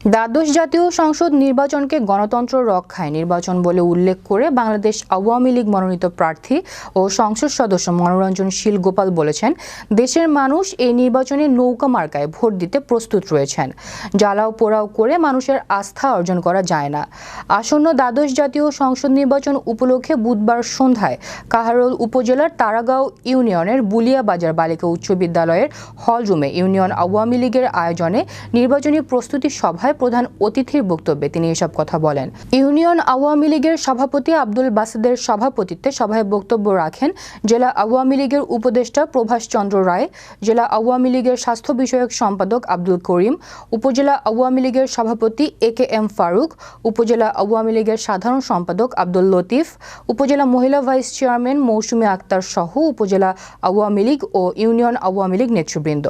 দ্বাদশ জাতীয় সংসদ নির্বাচনকে গণতন্ত্র রক্ষায় নির্বাচন বলে উল্লেখ করে বাংলাদেশ আওয়ামী লীগ মনোনীত প্রার্থী ও সংসদ সদস্য মনোরঞ্জন শীল গোপাল বলেছেন, দেশের মানুষ এই নির্বাচনে নৌকা মার্কায় ভোট দিতে প্রস্তুত রয়েছেন। জ্বালাও পোড়াও করে মানুষের আস্থা অর্জন করা যায় না। আসন্ন দ্বাদশ জাতীয় সংসদ নির্বাচন উপলক্ষে বুধবার সন্ধ্যায় কাহারোল উপজেলার তারাগাঁও ইউনিয়নের বুলিয়া বাজার বালিকা উচ্চ বিদ্যালয়ের হলরুমে ইউনিয়ন আওয়ামী লীগের আয়োজনে নির্বাচনী প্রস্তুতি সভায় প্রধান অতিথির বক্তব্যে তিনি এসব কথা বলেন। ইউনিয়ন আওয়ামী লীগের সভাপতি আব্দুল বাসিদের সভাপতিত্বে সভায় বক্তব্য রাখেন জেলা আওয়ামী লীগের উপদেষ্টা প্রভাষ চন্দ্র রায়, জেলা আওয়ামী লীগের স্বাস্থ্য বিষয়ক সম্পাদক আব্দুল করিম, উপজেলা আওয়ামী লীগের সভাপতি এ কে এম ফারুক, উপজেলা আওয়ামী লীগের সাধারণ সম্পাদক আব্দুল লতিফ, উপজেলা মহিলা ভাইস চেয়ারম্যান মৌসুমী আক্তার সহ উপজেলা আওয়ামী লীগ ও ইউনিয়ন আওয়ামী লীগ নেতৃবৃন্দ।